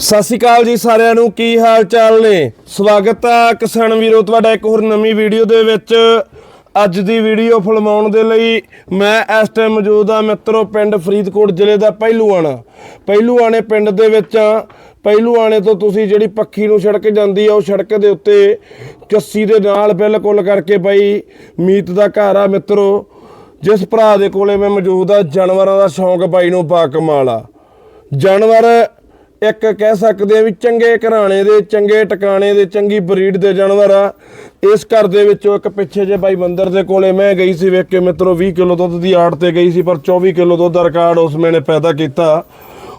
ਸਤਿ ਸ਼੍ਰੀ ਅਕਾਲ ਜੀ ਸਾਰਿਆਂ ਨੂੰ, ਕੀ ਹਾਲ ਚਾਲ ਨੇ? ਸਵਾਗਤ ਹੈ ਕਿਸਾਨ ਵੀਰੋ, ਤੁਹਾਡਾ ਇੱਕ ਹੋਰ ਨਵੀਂ ਵੀਡੀਓ ਦੇ ਵਿੱਚ। ਅੱਜ ਦੀ ਵੀਡੀਓ ਫਿਲਮਾਉਣ ਦੇ ਲਈ ਮੈਂ ਇਸ ਟਾਈਮ ਮੌਜੂਦ ਆ ਮਿੱਤਰੋ, ਪਿੰਡ ਫਰੀਦਕੋਟ ਜ਼ਿਲ੍ਹੇ ਦਾ ਪਹਿਲੂਆਣਾ। ਪਹਿਲੂਆਣੇ ਪਿੰਡ ਦੇ ਵਿੱਚ ਆ ਪਹਿਲੂਆਣੇ ਤੋਂ ਤੁਸੀਂ ਜਿਹੜੀ ਪੱਖੀ ਨੂੰ ਸੜਕ ਜਾਂਦੀ ਆ, ਉਹ ਸੜਕ ਦੇ ਉੱਤੇ ਕੱਸੀ ਦੇ ਨਾਲ ਬਿਲਕੁਲ ਕਰਕੇ ਬਾਈ ਮੀਤ ਦਾ ਘਰ ਆ ਮਿੱਤਰੋ। ਜਿਸ ਭਰਾ ਦੇ ਕੋਲੇ ਮੈਂ ਮੌਜੂਦ ਆ ਜਾਨਵਰਾਂ ਦਾ ਸ਼ੌਂਕ ਬਾਈ ਨੂੰ ਬਾ ਕਮਾਲ ਆ। ਜਾਨਵਰ ਇੱਕ ਕਹਿ ਸਕਦੇ ਆ ਵੀ ਚੰਗੇ ਘਰਾਣੇ ਦੇ, ਚੰਗੇ ਟਿਕਾਣੇ ਦੇ, ਚੰਗੀ ਬਰੀਡ ਦੇ ਜਾਨਵਰ ਆ। ਇਸ ਘਰ ਦੇ ਵਿੱਚੋਂ ਇੱਕ ਪਿੱਛੇ ਜੇ ਬਾਈ ਮੰਦਰ ਦੇ ਕੋਲੇ ਮੈਂ ਗਈ ਸੀ, ਵੇਖ ਕੇ ਮਿੱਤਰੋ 20 ਕਿਲੋ ਦੁੱਧ ਦੀ ਆੜ ਤੇ ਗਈ ਸੀ, ਪਰ 24 ਕਿਲੋ ਦੁੱਧ ਦਾ ਰਿਕਾਰਡ ਉਸ ਮੈਨੇ ਪੈਦਾ ਕੀਤਾ।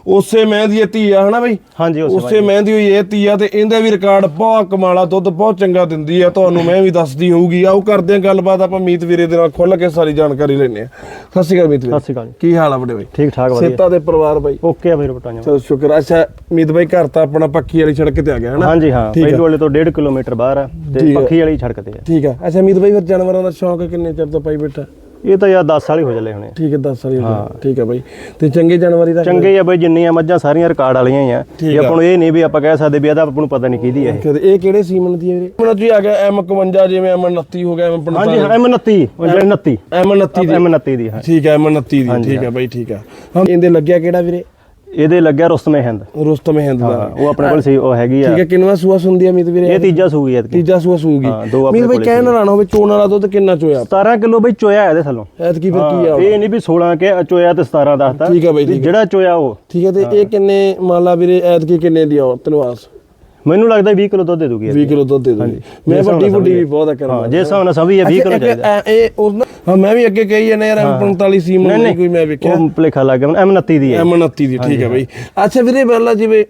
ਉਸੇ ਮੈਂ ਦੀ ਇਹ ਧੀ ਆ ਹਨਾ ਬਈ? ਹਾਂਜੀ ਉਸੇ ਉਸੇ ਮੈਂ ਦੀ ਹੋਈ ਇਹ ਧੀ ਆ ਤੇ ਇਹਦਾ ਵੀ ਰਿਕਾਰਡ ਬਹੁਤ ਕਮਾਲਾ ਦੁੱਧ ਬਹੁਤ ਚੰਗਾ ਦਿੰਦੀ ਆ ਤੁਹਾਨੂੰ ਮੈਂ ਵੀ ਦੱਸਦੀ ਹੋਊਗੀ। ਆਓ ਕਰਦੇ ਆ ਗੱਲਬਾਤ ਆਪਾਂ ਮੀਤ ਵੀਰੇ ਦੇ ਨਾਲ ਖੁੱਲ ਕੇ ਸਾਰੀ ਜਾਣਕਾਰੀ ਲੈਣੇ ਆ ਸਤਿ ਸ਼੍ਰੀ ਅਕਾਲ ਮੀਤ ਵੀਰੇ। ਸਤਿ ਸ਼੍ਰੀ ਅਕਾਲ। ਕੀ ਹਾਲ ਆ ਬੜੇ ਬਈ? ਠੀਕ ਠਾਕ ਵਧੀਆ। ਸੇਤਾ ਦੇ ਪਰਿਵਾਰ ਬਾਈ? ਓਕੇ ਆ ਵੀਰ ਬਟਾਈਆਂ ਚਲੋ ਸ਼ੁਕਰ। ਅੱਛਾ ਮੀਤ ਬਾਈ ਘਰ ਤਾਂ ਆਪਣਾ ਪੱਖੀ ਵਾਲੀ ਸੜਕ ਤੇ ਆ ਗਿਆ ਹਨਾ? ਹਾਂਜੀ ਹਾਂ। ਪਹਿਲੂ ਵਾਲੇ ਤੋਂ 1.5 ਕਿਲੋਮੀਟਰ ਬਾਹਰ ਆ ਤੇ। ਪੱਖੀ ਵਾਲੀ ਸੜਕ ਤੇ ਆ। ਠੀਕ ਆ। ਅੱਛਾ ਮੀਤ ਬਾਈ ਫਿਰ ਜਾਨਵਰਾਂ ਦਾ ਸ਼ੌਂਕ ਕਿੰਨੇ ਚਿਰ ਤੋਂ ਪਾਈ ਬੈਠਾ? ਇਹ ਤਾਂ ਯਾਰ 10 ਸਾਲ ਹੀ ਹੋ ਚੱਲੇ ਹੁਣੇ ਠੀਕ ਹੈ 10 ਸਾਲ ਹੀ ਹੋ ਗਏ ਠੀਕ ਆ ਬਾਈ। ਤੇ ਚੰਗੇ ਜਾਨਵਰੀ ਦਾ ਚੰਗੇ ਆ ਬਈ ਜਿੰਨੀਆਂ ਮੱਝਾਂ ਸਾਰੀਆਂ ਰਿਕਾਰਡ ਵਾਲੀਆਂ ਹੀ ਆ। ਠੀਕ ਇਹ ਆਪਾਂ ਨੂੰ ਇਹ ਨਹੀਂ ਵੀ ਆਪਾਂ ਕਹਿ ਸਕਦੇ ਵੀ ਇਹਦਾ ਆਪਾਂ ਨੂੰ ਪਤਾ ਨਹੀਂ ਕਿਹਦੀ ਹੈ ਕਦੇ ਇਹ ਕਿਹੜੇ ਸੀਮਨ ਦੀ ਹੈ ਵੀਰੇ? ਹੁਣ ਜੀ ਆ ਗਿਆ M51 ਜਿਵੇਂ M29 ਹੋ ਗਿਆ M45 ਹਾਂਜੀ ਹਾਂ M29 ਉਹ ਜਿਹੜੀ 29 M29 ਦੀ। M29 ਦੀ ਹਾਂ। ਠੀਕ ਹੈ M29 ਦੀ। ਠੀਕ ਹੈ ਬਾਈ ਠੀਕ ਆ ਹਾਂ ਇਹਦੇ ਲੱਗਿਆ ਕਿਹੜਾ ਵੀਰੇ? ਇਹਦੇ ਲੱਗਿਆ ਰੁਸਤਮੇ ਹਿੰਦ। ਰੁਸਤਮ ਹਿੰਦ ਦਾ ਹਾਂ, ਉਹ ਆਪਣੇ ਕੋਲ ਸੀ ਉਹ ਹੈਗੀ ਆ। ਠੀਕ ਹੈ ਕਿੰਨਵਾ ਸੂਆ ਸੁੰਦੀ ਆ ਮੀਤ ਵੀਰੇ? ਇਹ ਤੀਜਾ ਸੂਗੀ ਐਤਕੀ। ਤੀਜਾ ਸੂਆ ਸੂਗੀ। ਹਾਂ, ਦੋ ਆਪਣੇ ਮੀਤ ਬਾਈ ਕਹਿਣ ਨਾ ਹੋਵੇ ਚੋਣ ਵਾਲਾ ਦੁੱਧ ਕਿੰਨਾ ਚੋਇਆ? 17 ਕਿਲੋ ਬਈ ਚੋਇਆ ਇਹਦੇ ਥੱਲੋਂ। ਐਤਕੀ ਫਿਰ ਕੀ ਆ ਇਹ ਨਹੀਂ ਵੀ 16 ਕੇ ਚੋਇਆ ਤੇ 17 ਦੱਸਦਾ ਠੀਕ ਆ ਬਾਈ। ਜਿਹੜਾ ਚੋਇਆ ਉਹ। ਠੀਕ ਹੈ ਤੇ ਇਹ ਕਿੰਨੇ ਮੰਨ ਲਾ ਵੀਰੇ ਐਤਕੀ ਕਿੰਨੇ ਦੀ ਆ ਤਨਵਾਸ ਮੈਨੂੰ ਲੱਗਦਾ 20 ਕਿਲੋ ਦੁੱਧ ਦੇ ਦੂਗੀ ਇਹ। 20 ਕਿਲੋ ਦੁੱਧ ਦੇ ਦੂਗੀ। ਮੈਂ ਵੱਡੀ ਵੱਡੀ ਵੀ ਬਹੁਤ ਆ ਕਰਾਂ ਹਾਂ ਜੇ ਹਿਸਾਬ ਨਾਲ ਸਭੀ ਹੈ 20 ਕਿਲੋ ਚਾਹੀਦਾ ਇਹ ਉਸ ਨਾਲ- ਹਾਂ ਮੈਂ ਵੀ ਅੱਗੇ ਕਹੀ ਜਾਂਦਾ ਯਾਰ M45 ਸੀਮਨ ਨਹੀਂ ਕੋਈ ਮੈਂ ਵੇਖਿਆ। ਉਹ ਭਲੇਖਾ ਲੱਗ ਗਿਆ M29 ਦੀ ਹੈ। M29 ਦੀ ਠੀਕ ਹੈ ਬਈ। ਅੱਛਾ ਵੀਰੇ ਪਹਿਲਾਂ ਜਿਵੇਂ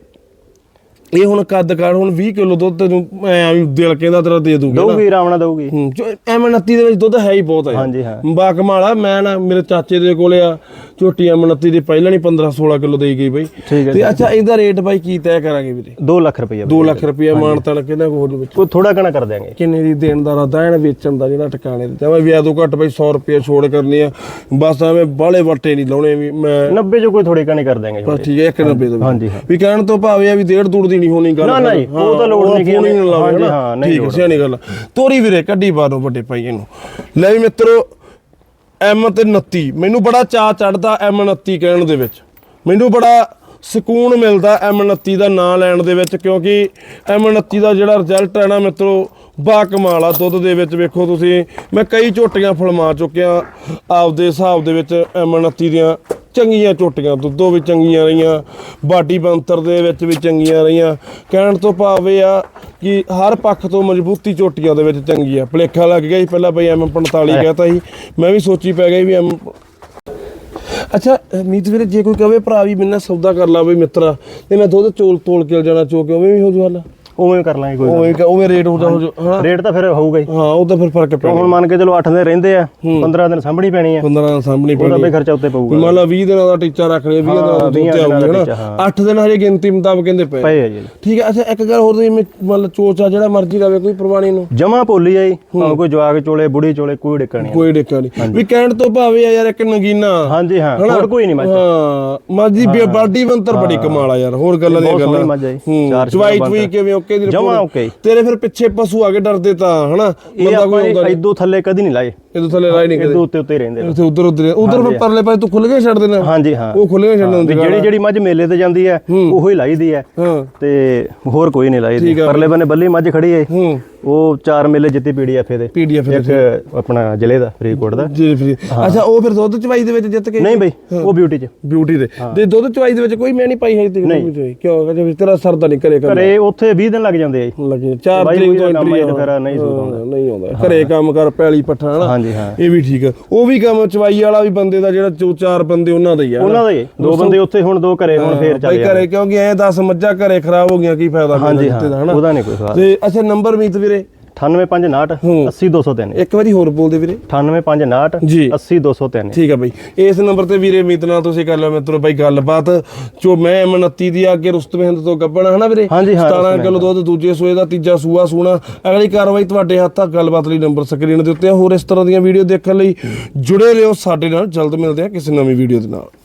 ਇਹ ਹੁਣ ਕੱਦ ਕਾੜ ਹੁਣ 20 ਕਿਲੋ ਦੁੱਧ ਤੈਨੂੰ ਐਂ ਵੀ ਦਿਲ ਕਹਿੰਦਾ ਤੇਰਾ ਦੇ ਦੂਗਾ ਨਾ। ਦਊਗੀ ਰਾਵਣਾ ਦਊਗੀ। ਹੂੰ M29 ਦੇ ਵਿੱਚ ਦੁੱਧ ਹੈ ਹੀ ਬਹੁਤ ਹੈ ਹਾਂਜੀ ਹਾਂ। ਬਾ ਕਮਾਲਾ ਮੈਂ ਨਾ ਮੇਰੇ ਚਾਚੇ ਦੇ ਕੋਲੇ ਆ ਝੋਟੀ M29 ਦੀ ਪਹਿਲਾਂ ਨਹੀਂ 15 16 ਕਿਲੋ ਦੇਈ ਗਈ ਬਈ। ਠੀਕ ਹੈ ਤੇ ਅੱਛਾ ਇਹਦਾ ਰੇਟ ਬਾਈ ਕੀ ਤੈਅ ਕਰਾਂਗੇ ਵੀਰੇ? 2 ਲੱਖ ਰੁਪਏ 2 ਲੱਖ ਰੁਪਏ ਮਾਨ ਤਣ ਕਿਹਦਾ ਕੋਲ ਵਿੱਚ? ਉਹ ਥੋੜਾ ਕਣਾ ਕਰ ਦਿਆਂਗੇ। ਕਿੰਨੇ ਦੀ ਦੇਣ ਦਾ ਰਾਦਾ ਐਨ ਵੇਚਣ ਦਾ ਜਿਹੜਾ ਟਿਕਾਣੇ ਤੇ। ਮੈਂ ਵਿਆਹ ਤੋਂ ਘੱਟ ਬਈ 100 ਰੁਪਏ ਛੋੜ ਕਰਨੀ ਆ। ਬਸ ਐਵੇਂ ਬਾਲੇ ਵੱਟੇ ਨਹੀਂ ਲਾਉਣੇ ਵੀ ਮੈਂ 90 ਜੋ ਕੋਈ ਥੋੜੇ ਕਣੇ ਕਰ ਦਿਆਂਗੇ ਬਸ ਠੀਕ ਹੈ 190 ਦੇ ਹਾਂਜੀ ਵੀ ਕਹਿਣ ਤੋਂ ਭਾਵੇਂ ਆ ਵੀ ਡੇਢ ਦੂੜ ਦੀ ਨਹੀਂ ਹੋਣੀ ਗੱਲ ਨਾ, ਨਾ ਉਹ ਤਾਂ ਲੋੜ ਨਹੀਂ ਕਿ ਹੀ ਨਹੀਂ ਠੀਕ। ਸਿਆਣੀ ਗੱਲ ਤੋਰੀ ਵੀਰੇ ਕੱਢੀ ਬਾਹਰੋਂ ਵੱਡੇ ਭਾਈ ਇਹਨੂੰ ਲੈ ਵੀ ਮਿੱਤਰੋ ਐਮ ਤੇ 29 ਮੈਨੂੰ ਬੜਾ ਚਾਅ ਚੜਦਾ ਐਮ 29 ਕਹਿਣ ਦੇ ਵਿੱਚ। ਮੈਨੂੰ ਬੜਾ ਸਕੂਨ ਮਿਲਦਾ ਐਮ 29 ਦਾ ਨਾਂ ਲੈਣ ਦੇ ਵਿੱਚ ਕਿਉਂਕਿ ਐਮ 29 ਦਾ ਜਿਹੜਾ ਰਿਜ਼ਲਟ ਹੈ ਨਾ ਮਿੱਤਰੋ ਬਾ ਕਮਾਲ ਆ ਦੁੱਧ ਦੇ ਵਿੱਚ ਵੇਖੋ ਤੁਸੀਂ। ਮੈਂ ਕਈ ਝੋਟੀਆਂ ਫਲਮਾ ਚੁੱਕਿਆ ਆਪਦੇ ਹਿਸਾਬ ਦੇ ਵਿੱਚ ਐਮ 29 ਦੀਆਂ। ਚੰਗੀਆਂ ਝੋਟੀਆਂ ਦੁੱਧੋਂ ਵੀ ਚੰਗੀਆਂ ਰਹੀਆਂ ਬਾਡੀ ਬੰਤਰ ਦੇ ਵਿੱਚ ਵੀ ਚੰਗੀਆਂ ਰਹੀਆਂ। ਕਹਿਣ ਤੋਂ ਭਾਵ ਇਹ ਆ ਕਿ ਹਰ ਪੱਖ ਤੋਂ ਮਜ਼ਬੂਤੀ ਝੋਟੀਆਂ ਦੇ ਵਿੱਚ ਚੰਗੀ ਆ। ਭਲੇਖਾ ਲੱਗ ਗਿਆ ਸੀ ਪਹਿਲਾਂ ਬਈ ਐਮ 45 ਕਹਤਾ ਸੀ ਮੈਂ ਵੀ ਸੋਚੀ ਪੈ ਗਈ ਵੀ ਐਮ ਅੱਛਾ ਮੀਤ ਵੀਰੇ ਜੇ ਕੋਈ ਕਵੇ ਭਰਾ ਵੀ ਮੈਨਾਂ ਸੌਦਾ ਕਰ ਲਾ ਬਈ ਮਿੱਤਰਾ ਤੇ ਮੈਂ ਦੁੱਧ ਚੋਲ ਤੋਲ ਕੇ ਜਾਣਾ ਚੋ ਕੇ ਉਵੇਂ ਵੀ ਹੋ ਜੂ ਹੱਲ। ਉਵੇਂ ਕਰ ਲਾਂਗੇ ਕੋਈ ਗੱਲ ਉਵੇਂ ਉਵੇਂ ਰੇਟ ਹੋ ਜਾ ਹੋ ਜਾ ਹਾਂ। ਰੇਟ ਤਾਂ ਫਿਰ ਹੋਊਗਾ ਹੀ। ਹਾਂ ਉਹ ਤਾਂ ਫਿਰ ਫ਼ਰਕ ਪੈ ਹੁਣ ਮੰਨ ਕੇ ਚਲੋ 8 ਦਿਨ ਰਹਿੰਦੇ ਆ 15 ਦਿਨ ਸਾਂਭਣੀ ਪੈਣੀ ਆ। 15 ਸਾਹਮਣੇ ਉਹਦਾ ਪੈਣੀ ਬਈ ਖਰਚਾ ਉੱਤੇ ਪਊਗਾ। ਮੰਨ ਲਾ 20 ਦਿਨਾਂ ਦਾ ਟੀਚਾ ਰੱਖ ਲਿਆ 20 ਦਿਨਾਂ ਦਾ ਹਾਂ, ਦੁੱਧ 20 ਤੇ ਦਿਨਾਂ ਦਾ ਆਊਗੀ ਟੀਚਾ, ਨਾ ਹਾਂ। 8 ਦਿਨ ਹਜੇ ਗਿਣਤੀ ਮੁਤਾਬਕ ਕਹਿੰਦੇ ਪਏ। ਪਏ ਆ ਜੀ। ਠੀਕ ਹੈ ਅੱਛਾ ਇੱਕ ਗੱਲ ਹੋਰ ਮੰਨ ਲਾ ਚੋਚਾ ਜਿਹੜਾ ਮਰਜ਼ੀ ਰਵੇ ਕੋਈ ਪ੍ਰਵਾਣੀ ਨੂੰ। ਜਮਾ ਭੋਲੀ ਆਈ ਭਾਵੇਂ ਕੋਈ ਜਵਾਗ ਚੋਲੇ ਬੁੜੀ ਚੋਲੇ ਕੋਈ ਡਿੱਕਾ ਨਹੀਂ ਕੋਈ ਡਿੱਕਾ ਨਹੀਂ। ਵੀ ਕਹਿਣ ਤੋਂ ਭਾਵੇਂ ਆ ਯਾਰ ਇੱਕ ਨਗੀਨਾ। ਹਾਂਜੀ ਹਾਂ? ਹੋਰ ਕੋਈ ਨਹੀਂ ਮੱਝ। ਹਾਂ ਮਾਜੀ ਬਾਡੀ ਬੰਤਰ ਬੜੀ ਕਮਾਲ ਆ ਯਾਰ ਹੋਰ ਗੱਲਾਂ ਦੀਆਂ ਗੱਲਾਂ। ਮੱਝ ਚਵਾਈ ਚੀਜ਼ਾਂ ਚੁਈ ਕਿਵੇਂ ਓਕੇ ਦੀ ਜਮਾਂ okay। ਤੇਰੇ ਫਿਰ ਪਿੱਛੇ ਪਸ਼ੂ ਆ ਕੇ ਡਰਦੇ ਤਾਂ ਹਨਾ? ਇਹ ਬੰਦਾ ਆਪਾਂ ਕੋਈ ਆਉਂਦਾ ਨਹੀਂ। ਇਦੋਂ ਥੱਲੇ ਕਦੀ ਨਹੀਂ ਲਾਏ। ਇਹਦੋਂ ਥੱਲੇ ਰਾਈ ਨਹੀਂ ਇਦੋਂ ਉੱਤੇ ਉੱਤੇ ਹੀ ਰਹਿੰਦੇ ਨੇ। ਇੱਥੇ ਉਧਰ ਉਧਰ ਉਧਰ ਫਿਰ ਪਰਲੇ ਪਾਸੇ ਤੂੰ ਖੁੱਲ ਕੇ ਛੱਡ ਦੇਣਾ। ਹਾਂਜੀ ਹਾਂ। ਉਹ ਖੁੱਲੇ ਛੱਡਣ ਵੀ ਹੁੰਦੀ ਜਿਹੜੀ ਜਿਹੜੀ ਮੱਝ ਮੇਲੇ ਤੇ ਜਾਂਦੀ ਹੈ। ਉਹੋ ਹੀ ਲਾਈਦੀ ਹੈ। ਤੇ ਹੋਰ ਕੋਈ ਨਹੀਂ ਲਾਈਦੀ। ਪਰਲੇ ਬੰਨੇ ਬੱਲੀ ਮੱਝ ਖੜੀ ਹੈ। ਉਹ ਚਾਰ ਮੇਲੇ ਜਿੱਤੀ ਪੀਡੀਐਫ ਦੇ ਪੀਡੀਐਫ ਇੱਕ ਆਪਣਾ ਜ਼ਿਲ੍ਹੇ ਦਾ ਫਰੀਦਕੋਟ ਦਾ। ਜੀ ਫਰੀ ਅੱਛਾ ਉਹ ਫਿਰ ਦੁੱਧ ਚਵਾਈ ਦੇ ਵਿੱਚ ਜਿੱਤ ਕੇ? ਨਹੀਂ ਬਈ ਉਹ ਬਿਊਟੀ ਚ। ਬਿਊਟੀ ਦੇ। ਤੇ ਦੁੱਧ ਚਵਾਈ ਦੇ ਵਿੱਚ ਕੋਈ ਮੈਂ ਨਹੀਂ ਪਾਈ ਹੈ ਤੇ ਨਹੀਂ। ਕਿਉਂ? ਵੀ ਤੇਰਾ ਸਰਦਾ ਨਹੀਂ ਕਰੇ ਕਰ ਘਰੇ ਉੱਥੇ 20 ਦਿਨ ਲੱਗ ਜਾਂਦੇ ਆ ਜੀ। ਲੱਗੇ ਚਾਰ ਬਾਈ ਤਰੀਕ ਕੋਈ ਤੋਂ ਐਂਟਰੀ ਤਾਂ ਨਹੀਂ ਆਉਂਦਾ। ਨਹੀਂ ਆਉਂਦਾ। ਘਰੇ ਕੰਮ ਕਰ ਪੈਲੀ ਪੱਠਾ ਹਨਾ ਹਾਂਜੀ ਹਾਂ। ਇਹ ਵੀ ਠੀਕ ਆ। ਉਹ ਵੀ ਕੰਮ ਚਵਾਈ ਵਾਲਾ ਵੀ ਬੰਦੇ ਦਾ ਜਿਹੜਾ ਚੋ ਚਾਰ ਬੰਦੇ ਉਹਨਾਂ ਦਾ ਹੀ ਆ ਉਹਨਾਂ ਦੇ ਦੋ ਬੰਦੇ ਉੱਥੇ ਹੁਣ ਦੋ ਘਰੇ ਹੁਣ ਫੇਰ ਚੱਲ ਘਰੇ ਕਿਉਂਕਿ ਐ 10 ਮੱਝਾਂ ਘਰੇ ਖਰਾਬ ਹੋ ਗਈਆਂ ਕੀ ਫਾਇਦਾ ਹਾਂਜੀ ਹਾਂ। ਉਹਦਾ ਨਹੀਂ ਕੋਈ ਸਵਾਲ ਤੇ ਅੱਛਾ ਨੰਬਰ ਮੀਤ ਵੀਰੇ? 98559 80203 ਇੱਕ ਵਾਰੀ ਹੋਰ ਬੋਲਦੇ ਵੀਰੇ। 98559 ਜੀ। 80203 ਠੀਕ ਆ ਬਈ। ਇਸ ਨੰਬਰ ਤੇ ਵੀਰੇ ਮੀਤ ਨਾਲ ਤੁਸੀਂ ਕਰ ਲਿਓ ਮਿੱਤਰੋ ਬਾਈ ਗੱਲਬਾਤ। ਜੋ ਮੈਂ M29 ਦੀ ਅੱਗੇ ਰੁਸਤਮ ਹਿੰਦ ਤੋਂ ਗੱਬਣਾ ਹਨਾ ਵੀਰੇ? ਹਾਂਜੀ, ਹਾਂ, 17 ਕਿਲੋ ਦੁੱਧ ਦੂਜੇ ਸੂਏ ਦਾ ਤੀਜਾ ਸੂਆ ਸੂਣਾ। ਅਗਲੀ ਕਾਰਵਾਈ ਤੁਹਾਡੇ ਹੱਥ ਆ ਗੱਲਬਾਤ ਲਈ ਨੰਬਰ ਸਕਰੀਨ ਦੇ ਉੱਤੇ। ਹੋਰ ਇਸ ਤਰ੍ਹਾਂ ਦੀਆਂ ਵੀਡੀਓ ਦੇਖਣ ਲਈ ਜੁੜੇ ਰਹੋ ਸਾਡੇ ਨਾਲ। ਜਲਦ ਮਿਲਦੇ ਆ ਕਿਸੇ ਨਵੀਂ ਵੀਡੀਓ ਦੇ ਨਾਲ।